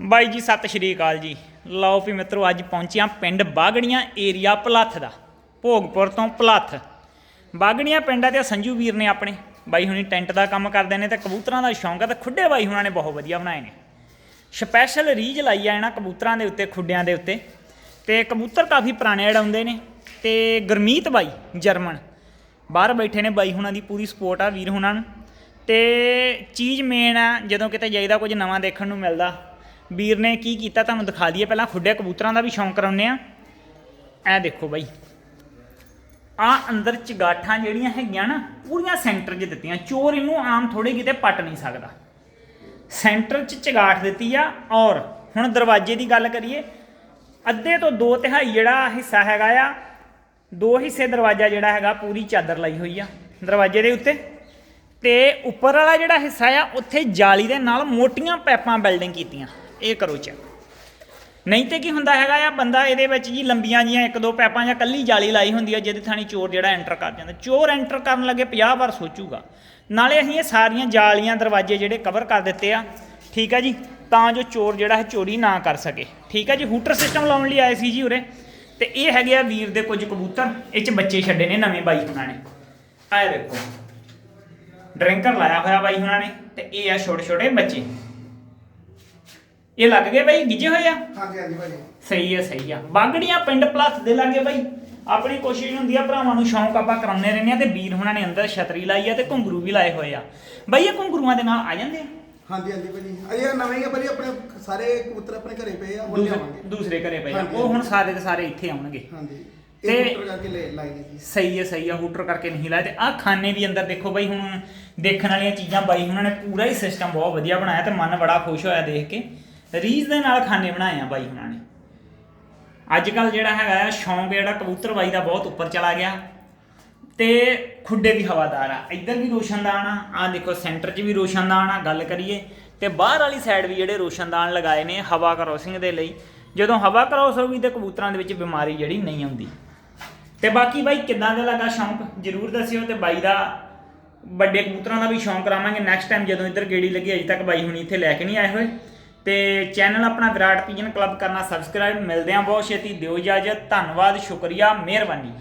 ਬਾਈ ਜੀ, ਸਤਿ ਸ਼੍ਰੀ ਅਕਾਲ ਜੀ। ਲਓ ਵੀ ਮਿੱਤਰੋ, ਅੱਜ ਪਹੁੰਚਿਆ ਪਿੰਡ ਬਾਗੜੀਆਂ ਏਰੀਆ ਭਲੱਥ ਦਾ, ਭੋਗਪੁਰ ਤੋਂ ਭਲੱਥ ਬਾਗੜੀਆਂ ਪਿੰਡ ਆ ਤੇ ਸੰਜੂ ਵੀਰ ਨੇ ਆਪਣੇ। ਬਾਈ ਹੁਣੀ ਟੈਂਟ ਦਾ ਕੰਮ ਕਰਦੇ ਨੇ ਤੇ ਕਬੂਤਰਾਂ ਦਾ ਸ਼ੌਂਕ ਆ ਤੇ ਖੁੱਡੇ ਬਾਈ ਹੁਣਾਂ ਨੇ ਬਹੁਤ ਵਧੀਆ ਬਣਾਏ ਨੇ। ਸਪੈਸ਼ਲ ਰੀਜ ਲਾਈ ਆ ਇਹਨਾਂ ਕਬੂਤਰਾਂ ਦੇ ਉੱਤੇ, ਖੁੱਡਿਆਂ ਦੇ ਉੱਤੇ। ਤੇ ਕਬੂਤਰ ਕਾਫੀ ਪੁਰਾਣੇ ਅੜਾਉਂਦੇ ਨੇ ਤੇ ਗੁਰਮੀਤ ਬਾਈ, ਜਰਮਨ। ਬਾਹਰ ਬੈਠੇ ਨੇ ਬਾਈ ਹੁਣਾਂ ਦੀ ਪੂਰੀ ਸਪੋਰਟ ਆ ਵੀਰ ਹੁਣਾਂ ਨੂੰ। ਤੇ ਚੀਜ਼ ਮੇਨ ਆ, ਜਦੋਂ ਕਿਤੇ ਜਾਈਦਾ ਕੁਝ ਨਵਾਂ ਦੇਖਣ ਨੂੰ ਮਿਲਦਾ। ਵੀਰ ਨੇ ਕੀ ਕੀਤਾ ਤੁਹਾਨੂੰ ਦਿਖਾ ਦਈਏ, ਪਹਿਲਾਂ ਖੁੱਡੇ ਕਬੂਤਰਾਂ ਦਾ ਵੀ ਸ਼ੌਂਕ ਕਰਾਉਂਦੇ ਆ ਇਹ ਦੇਖੋ ਬਾਈ। ਆ ਅੰਦਰ ਚਗਾਠਾਂ ਜਿਹੜੀਆਂ ਹੈਗੀਆਂ ਨਾ, ਪੂਰੀਆਂ ਸੈਂਟਰ 'ਚ ਦਿੱਤੀਆਂ। ਚੋਰ ਇਹਨੂੰ ਆਮ ਥੋੜੇ ਕਿਤੇ ਪੱਟ ਨਹੀਂ ਸਕਦਾ। ਸੈਂਟਰ 'ਚ ਚਗਾਠ ਦਿੱਤੀ ਆ ਔਰ ਹੁਣ ਦਰਵਾਜ਼ੇ ਦੀ ਗੱਲ ਕਰੀਏ, ਅੱਧੇ ਤੋਂ ਦੋ ਤਿਹਾਈ ਜਿਹੜਾ ਹਿੱਸਾ ਹੈਗਾ ਆ, ਦੋ ਹਿੱਸੇ ਦਰਵਾਜ਼ਾ ਜਿਹੜਾ ਹੈਗਾ ਪੂਰੀ ਚਾਦਰ ਲਾਈ ਹੋਈ ਆ ਦਰਵਾਜ਼ੇ ਦੇ ਉੱਤੇ। ਤੇ ਉੱਪਰ ਵਾਲਾ ਜਿਹੜਾ ਹਿੱਸਾ ਆ, ਉੱਥੇ ਜਾਲੀ ਦੇ ਨਾਲ ਮੋਟੀਆਂ ਪੈਪਾਂ ਬਿਲਡਿੰਗ ਕੀਤੀਆਂ। ਇਹ ਕਰੋ ਚੈੱਕ ਨਹੀਂ ਤੇ ਕੀ ਹੁੰਦਾ ਹੈਗਾ ਆ, ਬੰਦਾ ਇਹਦੇ ਵਿੱਚ ਜੀ ਲੰਬੀਆਂ ਜੀਆਂ ਇੱਕ ਦੋ ਪੈਪਾਂ ਜਾਂ ਕੱਲੀ ਜਾਲੀ ਲਾਈ ਹੁੰਦੀ ਆ, ਜਿਹਦੇ ਥਾਣੀ ਚੋਰ ਜਿਹੜਾ ਐਂਟਰ ਕਰ ਜਾਂਦਾ। ਚੋਰ ਐਂਟਰ ਕਰਨ ਲੱਗੇ 50 ਵਾਰ ਸੋਚੂਗਾ। ਨਾਲੇ ਅਸੀਂ ਇਹ ਸਾਰੀਆਂ ਜਾਲੀਆਂ ਦਰਵਾਜ਼ੇ ਜਿਹੜੇ ਕਵਰ ਕਰ ਦਿੱਤੇ ਆ, ਠੀਕ ਆ ਜੀ? ਤਾਂ ਜੋ ਚੋਰ ਜਿਹੜਾ ਹੈ ਚੋਰੀ ਨਾ ਕਰ ਸਕੇ। ਠੀਕ ਆ ਜੀ? ਹੂਟਰ ਸਿਸਟਮ ਲਾਉਣ ਲਈ ਆਏ ਸੀ ਜੀ ਉਰੇ। ਤੇ ਇਹ ਹੈਗੇ ਆ ਵੀਰ ਦੇ ਕੁਝ ਕਬੂਤਰ। ਇਹ ਚ ਬੱਚੇ ਛੱਡੇ ਨੇ ਨਵੇਂ ਬਾਈ ਹੁਣਾਂ ਨੇ। ਆਏ ਦੇਖੋ। ਡਰਿੰਕਰ ਲਾਇਆ ਹੋਇਆ ਬਾਈ ਹੁਣਾਂ ਨੇ। ਤੇ ਇਹ ਆ ਛੋਟੇ ਛੋਟੇ ਬੱਚੇ। ਇਹ ਲੱਗ ਗਏ ਬਾਈ ਗਿੱਜੇ ਹੋਏ ਆ? ਹਾਂਜੀ ਹਾਂਜੀ ਭਾਜੀ। ਸਹੀ ਹੈ ਸਹੀ ਆ। ਬਾਗੜੀਆਂ ਪਿੰਡ ਪਲੱਥ ਦੇ ਲਾਗੇ ਬਾਈ। ਆਪਣੀ ਕੋਸ਼ਿਸ਼ ਹੁੰਦੀ ਆ ਭਰਾਵਾਂ ਨੂੰ ਸ਼ੌਂਕ ਆਪਾਂ ਕਰਾਉਂਦੇ ਰਹਿੰਦੇ ਆ ਤੇ ਵੀਰ ਹੁਣਾਂ ਨੇ ਅੰਦਰ ਛਤਰੀ ਲਾਈ ਆ ਤੇ ਘੁੰਗਰੂ ਵੀ ਲਾਏ ਹੋਏ ਆ। ਬਾਈ ਇਹ ਘੁੰਗਰੂਆਂ ਦੇ ਨਾਲ ਆ ਜਾਂਦੇ ਆ? ਹਾਂਜੀ ਹਾਂਜੀ ਭਾਜੀ। ਅਜੇ ਨਵੇਂ ਹੀ ਆ ਭਾਜੀ ਆਪਣੇ ਸਾਰੇ ਕਬੂਤਰ ਆਪਣੇ ਘਰੇ ਪਏ ਆ ਹੁਣ ਦੂਸਰੇ ਲਿਆਵਾਂਗੇ। ਦੂਸਰੇ ਘਰੇ ਪਏ ਆ। ਹਾਂਜੀ, ਉਹ ਹੁਣ ਸਾਰੇ ਦੇ ਸਾਰੇ ਇੱਥੇ ਆਉਣਗੇ। ਹਾਂਜੀ। ਤੇ- ਇਹ ਕਬੂਤਰ ਕਰਕੇ ਲੈ ਜੀ। ਸਹੀ ਹੈ ਸਹੀ ਹੈ ਹੂਟਰ ਕਰਕੇ ਨਹੀਂ ਲਾਏ ਤੇ ਆਹ ਖਾਨੇ ਵੀ ਅੰਦਰ ਦੇਖੋ ਬਾਈ ਹੁਣ ਦੇਖਣ ਵਾਲੀਆਂ ਚੀਜ਼ਾਂ ਬਾਈ ਉਹਨਾਂ ਨੇ ਪੂਰਾ ਹੀ ਸਿਸਟਮ ਬਹੁਤ ਵਧੀਆ ਬਣਾਇਆ ਤੇ ਮਨ ਬੜਾ ਖੁਸ਼ ਹੋਇਆ ਦੇਖ ਕੇ। ਰੀਜ਼ ਦੇ ਨਾਲ ਖਾਨੇ ਬਣਾਏ ਆ ਬਾਈ ਹੁਣਾਂ ਨੇ। ਅੱਜ ਕੱਲ ਜਿਹੜਾ ਹੈਗਾ ਆ, ਸ਼ੌਂਕ ਜਿਹੜਾ ਕਬੂਤਰ ਬਾਈ ਦਾ ਬਹੁਤ ਉੱਪਰ ਚਲਾ ਗਿਆ। ਤੇ ਖੁੱਡੇ ਵੀ ਹਵਾਦਾਰ ਆ। ਇੱਧਰ ਵੀ ਰੋਸ਼ਨਦਾਨ ਆ ਆ ਦੇਖੋ ਸੈਂਟਰ 'ਚ ਵੀ ਰੋਸ਼ਨਦਾਨ ਆ, ਗੱਲ ਕਰੀਏ। ਤੇ ਬਾਹਰ ਵਾਲੀ ਸਾਈਡ ਵੀ ਜਿਹੜੇ ਰੋਸ਼ਨਦਾਨ ਲਗਾਏ ਨੇ ਹਵਾ ਕ੍ਰੋਸਿੰਗ ਦੇ ਲਈ। ਜਦੋਂ ਹਵਾ ਕ੍ਰੋਸ ਹੋਊਗੀ ਤੇ ਕਬੂਤਰਾਂ ਦੇ ਵਿੱਚ ਬਿਮਾਰੀ ਜਿਹੜੀ ਨਹੀਂ ਆਉਂਦੀ। ਤੇ ਬਾਕੀ ਬਾਈ ਕਿੱਦਾਂ ਦਾ ਲੱਗਾ ਸ਼ੌਂਕ? ਜਰੂਰ ਦੱਸਿਓ ਤੇ ਬਾਈ ਦਾ, ਵੱਡੇ ਕਬੂਤਰਾਂ ਦਾ ਵੀ ਸ਼ੌਂਕ ਕਰਾਵਾਂਗੇ। ਨੈਕਸਟ ਟਾਈਮ ਜਦੋਂ ਇੱਧਰ ਗੇੜੀ ਲੱਗੀ, ਅਜੇ ਤੱਕ ਬਾਈ ਹੁਣੀ ਇੱਥੇ ਲੈ ਕੇ ਨਹੀਂ ਆਏ ਹੋਏ। ਤੇ ਚੈਨਲ ਆਪਣਾ ਵਿਰਾਟ ਪੀਜਨ ਕਲੱਬ ਕਰਨਾ ਸਬਸਕ੍ਰਾਈਬ ਮਿਲਦੇ ਆਂ ਬਹੁਤ ਛੇਤੀ, ਦਿਓ ਇਜਾਜ਼ਤ, ਧੰਨਵਾਦ, ਸ਼ੁਕਰੀਆ, ਮਿਹਰਬਾਨੀ।